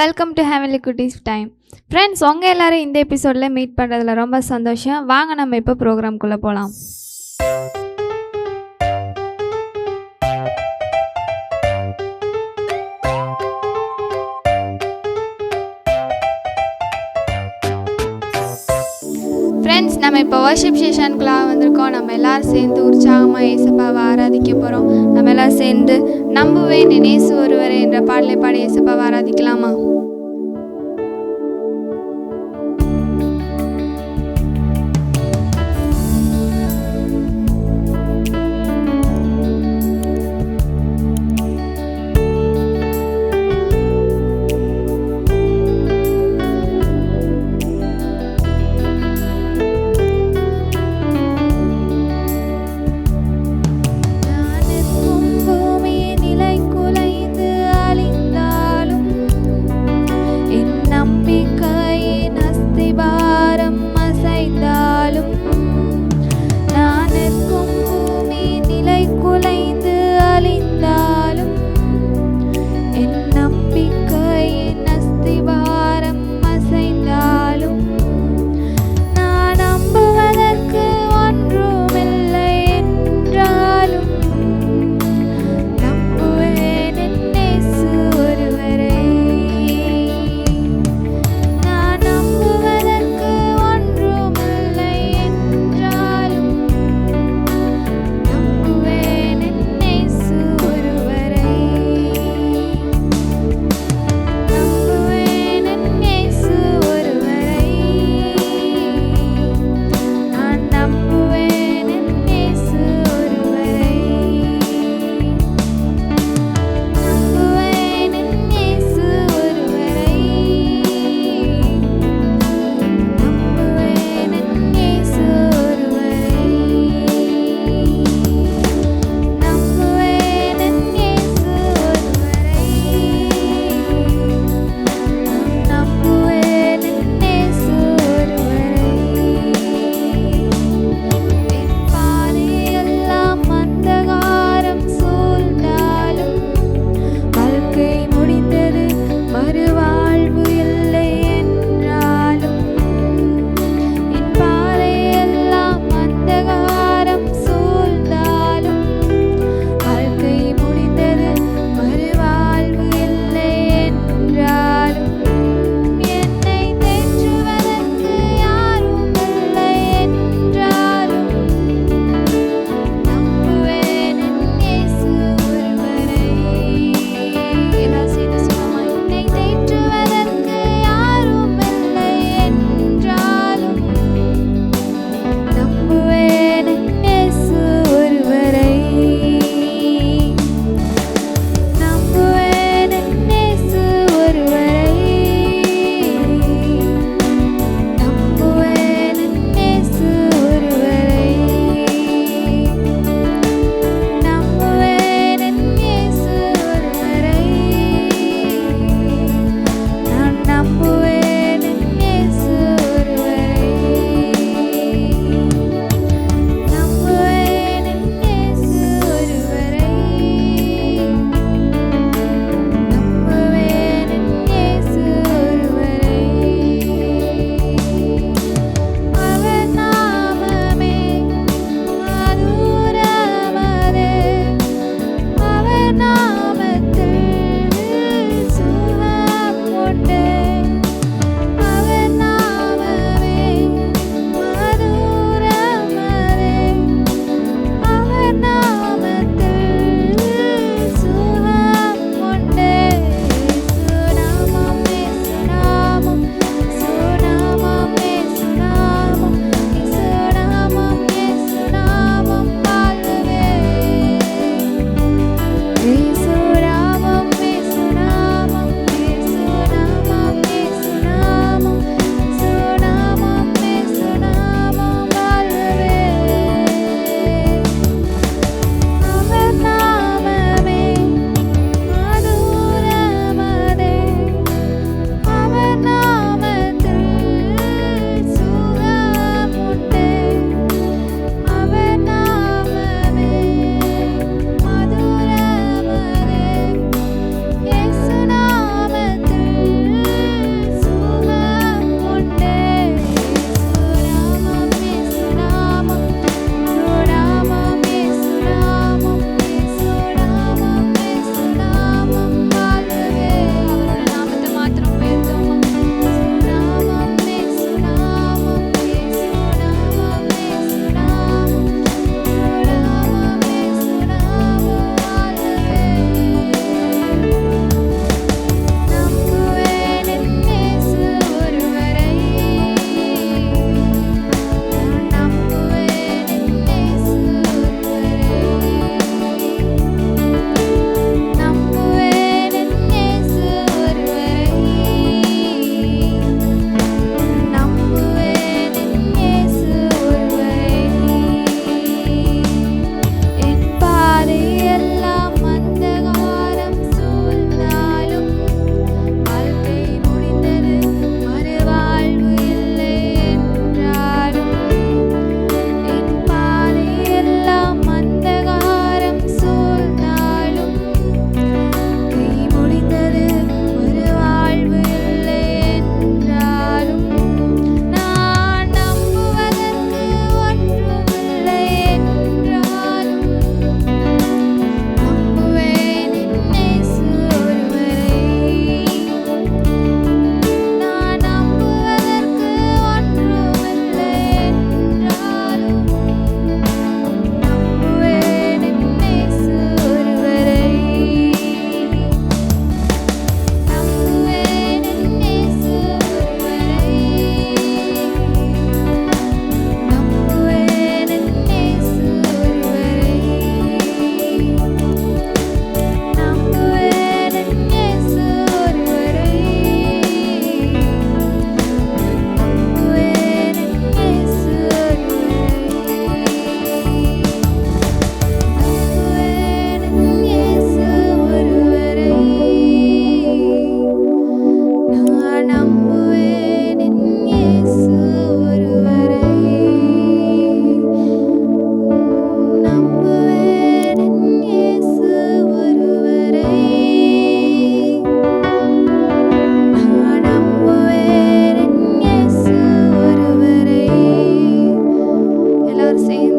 Welcome to ஹேமிலி குட்டீஸ் time friends உங்கள் எல்லாரும் இந்த எபிசோடில் மீட் பண்ணுறதுல ரொம்ப சந்தோஷம். வாங்க நம்ம இப்போ ப்ரோக்ராம்குள்ளே போகலாம் ஃப்ரெண்ட்ஸ் நம்ம இப்போ வர்ஷிப் செஷனுக்குள்ளாக வந்திருக்கோம். நம்ம எல்லாரும் சேர்ந்து உற்சாகமாக ஏசப்பாவை ஆராதிக்க போகிறோம் நம்ம எல்லாம் சேர்ந்து நம்புவேன் நினேசு ஒருவரே என்ற பாடலை பாடி இயேசுப்பாவை ஆராதிக்கலாமா?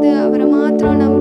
வந்து அவரை மாத்திரம் நம்ம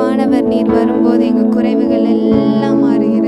சப்பா நீர் வரும்போது எங்கள் குறைவுகள் எல்லாம் மாறுகிறது.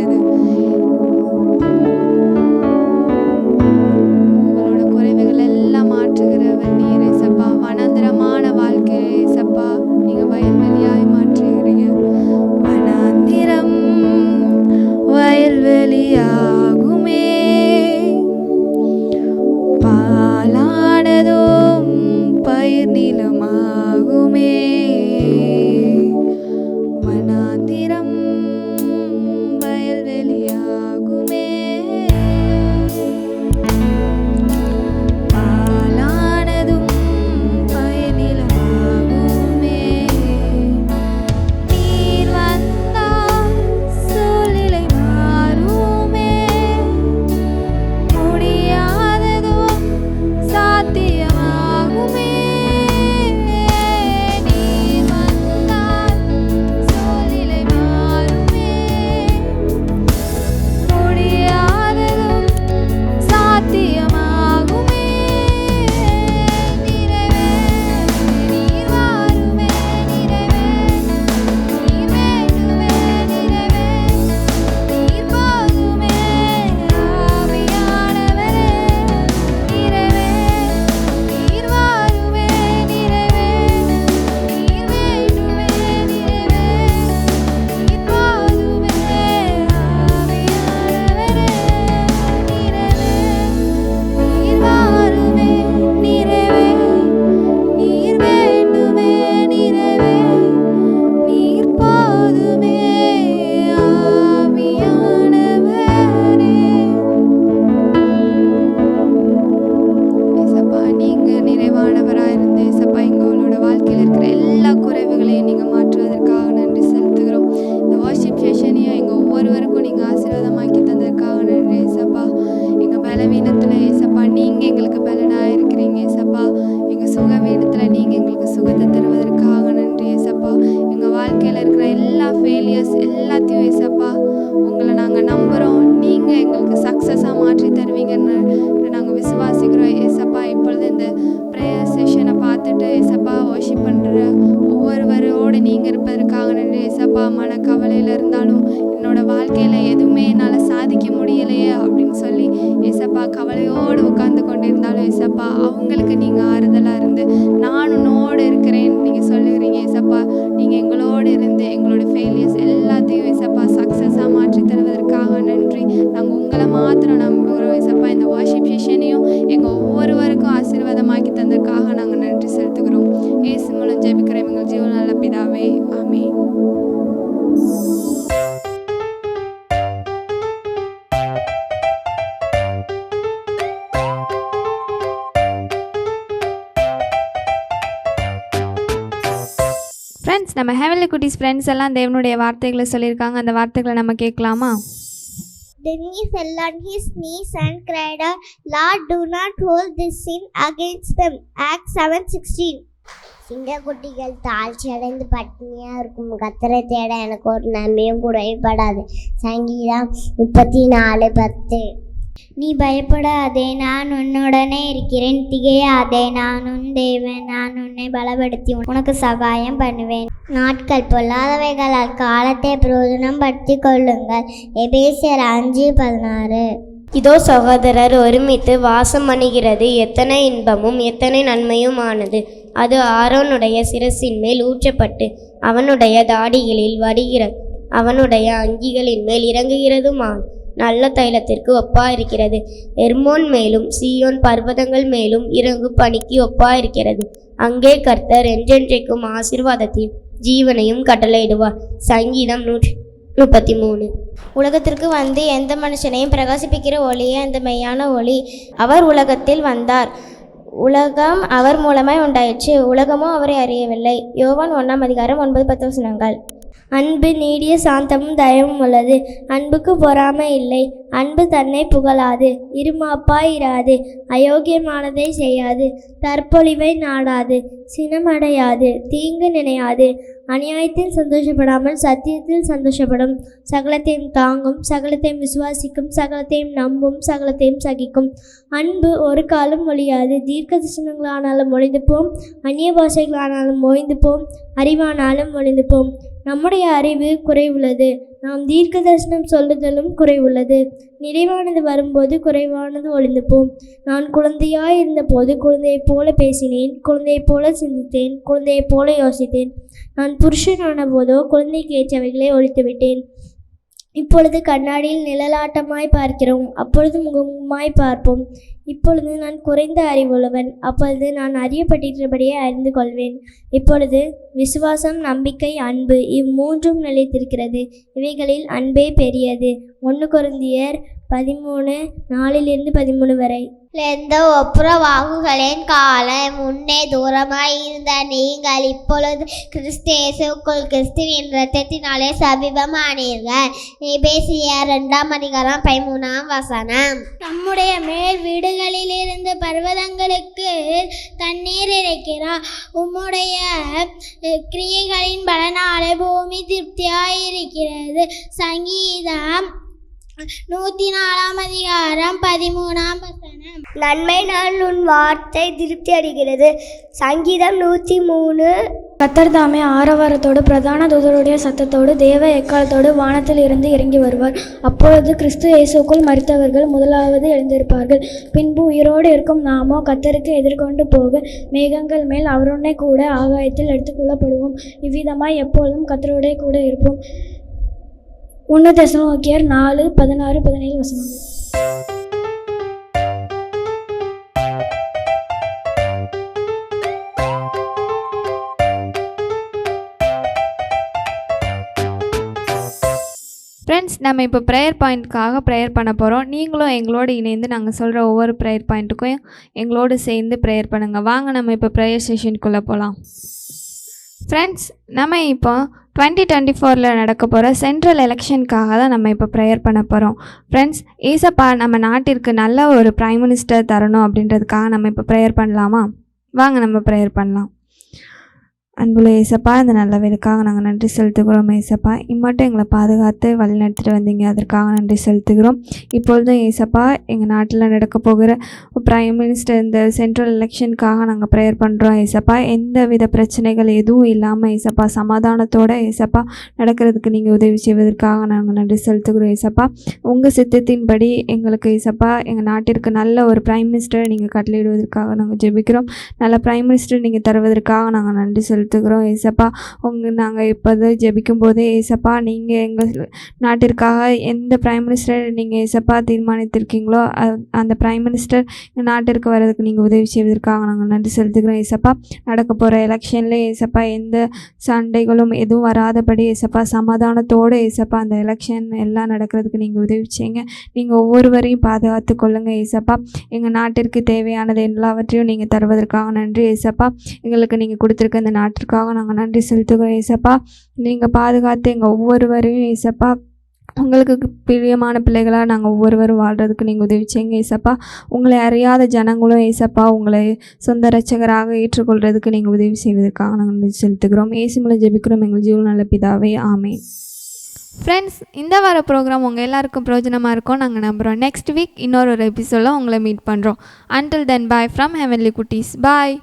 ஏசப்பா வாஷிப் பண்ணுற ஒவ்வொருவரோடு நீங்கள் இருப்பதற்காக நன்றி ஏசப்பா மன கவலையில் இருந்தாலும் என்னோடய வாழ்க்கையில் எதுவுமே என்னால் சாதிக்க முடியலையே அப்படின்னு சொல்லி ஏசப்பா கவலையோடு உட்கார்ந்து கொண்டிருந்தாலும் ஏசப்பா அவங்களுக்கு நீங்கள் ஆறுதலாக இருந்து நான் உன்னோடு இருக்கிறேன் நீங்கள் சொல்லுகிறீங்க ஏசப்பா. நீங்கள் எங்களோடு இருந்து எங்களோட ஃபெயிலியர்ஸ் எல்லாத்தையும் ஏசப்பா சக்ஸஸாக மாற்றி தருவதற்காக நன்றி. நாங்கள் உங்களை மாத்திரம் நம்புகிறோம் ஏசப்பா. இந்த வாஷிப் செஷனையும் எங்கள் ஒவ்வொருவருக்கும் ஆசீர்வாதமாக்கி தந்ததுக்காக நாங்கள் நன்றி செலுத்துகிறோம். ஏசு மூலம் ஜெபிக்கிறோம் எங்கள் ஜீவன் நல்ல பிதாவே ஆமே ஃப்ரெண்ட்ஸ் நம்ம ஹெவன்லி குட்டிஸ் ஃப்ரெண்ட்ஸ் எல்லாம் தேவனுடைய வார்த்தைகளை சொல்லியிருக்காங்க அந்த வார்த்தைகளை நம்ம கேட்கலாமா Then he fell on his knees and cried out, Lord, do not hold this sin against them. Acts 7 16. சிங்கக்குட்டிகள் தாழ்ச்சி அடைந்து பட்டினியாக இருக்கும் கத்தரை தேட எனக்கு ஒரு நன்மையும் குறைபடாது சங்கீதம் முப்பத்தி நாலு பத்து. நீ பயப்படாதே நான் உன்னுடனே இருக்கிறேன். திகையாதே நான் உன் தேவன் நான் உன்னை பலப்படுத்தி உனக்கு சகாயம் பண்ணுவேன். நாட்கள் பொல்லாதவைகளால் காலத்தை பிரயோஜனம் படுத்தி கொள்ளுங்கள். எபேசியர் அஞ்சு பதினாறு. இதோ சகோதரர் ஒருமித்து வாசம் அணுகிறது. எத்தனை இன்பமும் எத்தனை நன்மையுமானது. அது ஆரோனுடைய சிரசின் மேல் ஊற்றப்பட்டு அவனுடைய தாடிகளில் வடிகிற அவனுடைய அங்கிகளின் மேல் இறங்குகிறதுமா? நல்ல தைலத்திற்கு ஒப்பா இருக்கிறது. எர்மோன் மேலும் சீயோன் பர்வதங்கள் மேலும் இறங்கு பணிக்கு ஒப்பா இருக்கிறது. அங்கே கர்த்தர் என்றென்றைக்கும் ஆசிர்வாதத்தையும் ஜீவனையும் கட்டளையிடுவார். சங்கீதம் நூற்றி முப்பத்தி மூணு உலகத்திற்கு வந்து எந்த மனுஷனையும் பிரகாசிப்பிக்கிற ஒளியே அந்த மெய்யான ஒளி. அவர் உலகத்தில் வந்தார். உலகம் அவர் மூலமாய் உண்டாயிற்று. உலகமோ அவரை அறியவில்லை. யோவான் ஒன்றாம் அதிகாரம் ஒன்பது பத்து வசனங்கள். அன்பு நீடிய சாந்தமும் தயமும் உள்ளது. அன்புக்கு பொறாமை இல்லை. அன்பு தன்னை புகழாது. இருமாப்பாய் இராது. அயோக்கியமானதை செய்யாது. தற்பொழிவை நாடாது. சினமடையாது. தீங்கு நினையாது. அநியாயத்தில் சந்தோஷப்படாமல் சத்தியத்தில் சந்தோஷப்படும். சகலத்தையும் தாங்கும் சகலத்தையும் விசுவாசிக்கும் சகலத்தையும் நம்பும் சகலத்தையும் சகிக்கும். அன்பு ஒரு காலம் ஒழியாது. தீர்க்க தரிசனங்களானாலும் ஒழிந்து போம் அந்நிய பாஷைகளானாலும் ஓய்ந்து போம் அறிவானாலும் ஒழிந்து போம் நம்முடைய அறிவு குறைவுள்ளது. நாம் தீர்க்க தரிசனம் சொல்லுதலும் குறைவுள்ளது. நிறைவானது வரும்போது குறைவானது ஒளிந்துப்போம் போம் நான் குழந்தையாய் இருந்தபோது குழந்தையைப் போல பேசினேன். குழந்தையைப் போல சிந்தித்தேன். குழந்தையைப் போல யோசித்தேன். நான் புருஷனான போதோ குழந்தைக்கு ஏற்றவைகளை ஒழித்து விட்டேன் இப்பொழுது கண்ணாடியில் நிழலாட்டமாய் பார்க்கிறோம். அப்பொழுது முகமுகமாய் பார்ப்போம். இப்பொழுது நான் குறைந்த அறிவுள்ளவன். அப்பொழுது நான் அறியப்பட்டிருக்கிறபடியே அறிந்து கொள்வேன். இப்பொழுது விசுவாசம் நம்பிக்கை அன்பு இம்மூன்றும் நிலைத்திருக்கிறது. இவைகளில் அன்பே பெரியது. ஒன்று குருந்தியர் பதிமூணு நாலிலிருந்து பதிமூணு வரை. எந்த ஒப்புரவாகுகளின் காலம் முன்னே தூரமாய் இருந்த நீங்கள் இப்பொழுது கிறிஸ்தேசுக்குள் கிறிஸ்துவின் இரத்தத்தினாலே சமீபமானீர்கள். எபேசியர் இரண்டாம் அதிகாரம் பதிமூணாம் வசனம். நம்முடைய மேல் வீடுகளில் இருந்து பர்வதங்களுக்கு தண்ணீர் இறைக்கிறார். உம்முடைய கிரியைகளின் பலனாலே பூமி திருப்தியாயிருக்கிறது. சங்கீதம் நூத்தி நாலாம் அதிகாரம் பதிமூணாம் வசனம். நன்மை நாள் உன் வார்த்தை திருப்தி அடைகிறது. சங்கீதம் நூற்றி மூணு கத்தர் தாமே ஆரவாரத்தோடு பிரதான தூதருடைய சத்தத்தோடு தேவ எக்காலத்தோடு வானத்தில் இருந்து இறங்கி வருவார். அப்பொழுது கிறிஸ்து இயேசுக்குள் மரித்தவர்கள் முதலாவது எழுந்திருப்பார்கள். பின்பு உயிரோடு இருக்கும் நாமோ கத்தருக்கு எதிர்கொண்டு போக மேகங்கள் மேல் அவருடனே கூட ஆகாயத்தில் எடுத்துக்கொள்ளப்படுவோம். இவ்விதமாய் எப்பொழுதும் கத்தரோடே கூட இருப்போம். ஒன்று தெசலோக்கியர் நாலு பதினாறு பதினேழு வசனம். ஃப்ரெண்ட்ஸ் நம்ம இப்போ ப்ரேயர் பாயிண்ட்காக ப்ரேயர் பண்ண போகிறோம் நீங்களும் எங்களோடு இணைந்து நாங்கள் சொல்கிற ஒவ்வொரு ப்ரேயர் பாயிண்ட்டுக்கும் எங்களோடு சேர்ந்து ப்ரேயர் பண்ணுங்கள் வாங்க நம்ம இப்போ ப்ரேயர் செஷனுக்குள்ளே போகலாம் ஃப்ரெண்ட்ஸ் நம்ம இப்போ டுவெண்ட்டி டுவெண்ட்டி ஃபோரில் நடக்க போகிற சென்ட்ரல் எலெக்ஷனுக்காக தான் நம்ம இப்போ ப்ரேயர் பண்ண போகிறோம் ஃப்ரெண்ட்ஸ் ஏசப்பா நம்ம நாட்டிற்கு நல்ல ஒரு ப்ரைம் மினிஸ்டர் தரணும் அப்படின்றதுக்காக நம்ம இப்போ ப்ரேயர் பண்ணலாமா? வாங்க நம்ம ப்ரேயர் பண்ணலாம். அன்புள்ள ஏசப்பா இந்த நல்ல வேலைக்காக நாங்கள் நன்றி செலுத்துகிறோம் ஏசப்பா. இம்மட்டும் எங்களை பாதுகாத்து வழி நடத்திட்டு வந்தீங்க. அதற்காக நன்றி செலுத்துகிறோம். இப்பொழுதும் ஏசப்பா எங்கள் நாட்டில் நடக்க போகிற பிரைம் மினிஸ்டர் இந்த சென்ட்ரல் எலெக்ஷனுக்காக நாங்கள் ப்ரேயர் பண்ணுறோம் ஏசப்பா. எந்த வித பிரச்சனைகள் எதுவும் இல்லாமல் ஏசப்பா சமாதானத்தோட ஏசப்பா நடக்கிறதுக்கு நீங்கள் உதவி செய்வதற்காக நாங்கள் நன்றி செலுத்துகிறோம் ஏசப்பா. உங்கள் சித்தத்தின்படி எங்களுக்கு ஏசப்பா எங்கள் நாட்டிற்கு நல்ல ஒரு பிரைம் மினிஸ்டரை நீங்கள் கட்டளையிடுவதற்காக நாங்கள் ஜெபிக்கிறோம். நல்ல பிரைம் மினிஸ்டர் நீங்கள் தருவதற்காக நாங்கள் நன்றி செலுத்துகிறோம். ஏசப்பா. உங்கள் நாங்கள் இப்போது ஜெபிக்கும் போதே ஏசப்பா நீங்கள் எங்கள் நாட்டிற்காக எந்த பிரைம் மினிஸ்டர் நீங்கள் ஏசப்பா தீர்மானித்திருக்கீங்களோ அந்த பிரைம் மினிஸ்டர் எங்கள் நாட்டிற்கு வர்றதுக்கு நீங்கள் உதவி செய்வதற்காக நாங்கள் நன்றி செலுத்துக்கிறோம் ஏசப்பா. நடக்க போகிற எலெக்ஷனில் ஏசப்பா எந்த சண்டைகளும் எதுவும் வராதபடி ஏசப்பா சமாதானத்தோடு ஏசப்பா அந்த எலெக்ஷன் எல்லாம் நடக்கிறதுக்கு நீங்கள் உதவி செய்யுங்க. நீங்கள் ஒவ்வொருவரையும் பாதுகாத்து கொள்ளுங்கள் ஏசப்பா. எங்கள் நாட்டிற்கு தேவையானது எல்லாவற்றையும் நீங்கள் தருவதற்காக நன்றி ஏசப்பா. எங்களுக்கு நீங்கள் கொடுத்துருக்க இந்த நாட்டிற்காக நாங்கள் நன்றி செலுத்துகிறோம் ஏசப்பா. நீங்கள் பாதுகாத்து எங்கள் ஒவ்வொருவரையும் ஏசப்பா. உங்களுக்கு பிரியமான பிள்ளைகளாக நாங்கள் ஒவ்வொருவரும் வாழ்கிறதுக்கு நீங்கள் உதவி செய்யுங்க ஏசப்பா. உங்களை அறியாத ஜனங்களும் ஏசப்பா உங்களை சொந்த ரட்சகராக ஏற்றுக்கொள்கிறதுக்கு நீங்கள் உதவி செய்வதற்காக நாங்கள் நன்றி செலுத்துகிறோம். ஏசுமலை ஜெபிக்கிறோம் எங்கள் ஜீவன் நல்ல பிதாவே ஆமே ஃப்ரெண்ட்ஸ் இந்த வார ப்ரோக்ராம் உங்கள் எல்லாருக்கும் பிரயோஜனமாக இருக்கும். நாங்கள் நம்புகிறோம் நெக்ஸ்ட் வீக் இன்னொரு ஒரு எபிசோடில் உங்களை மீட் பண்ணுறோம் until then bye from heavenly Kutties bye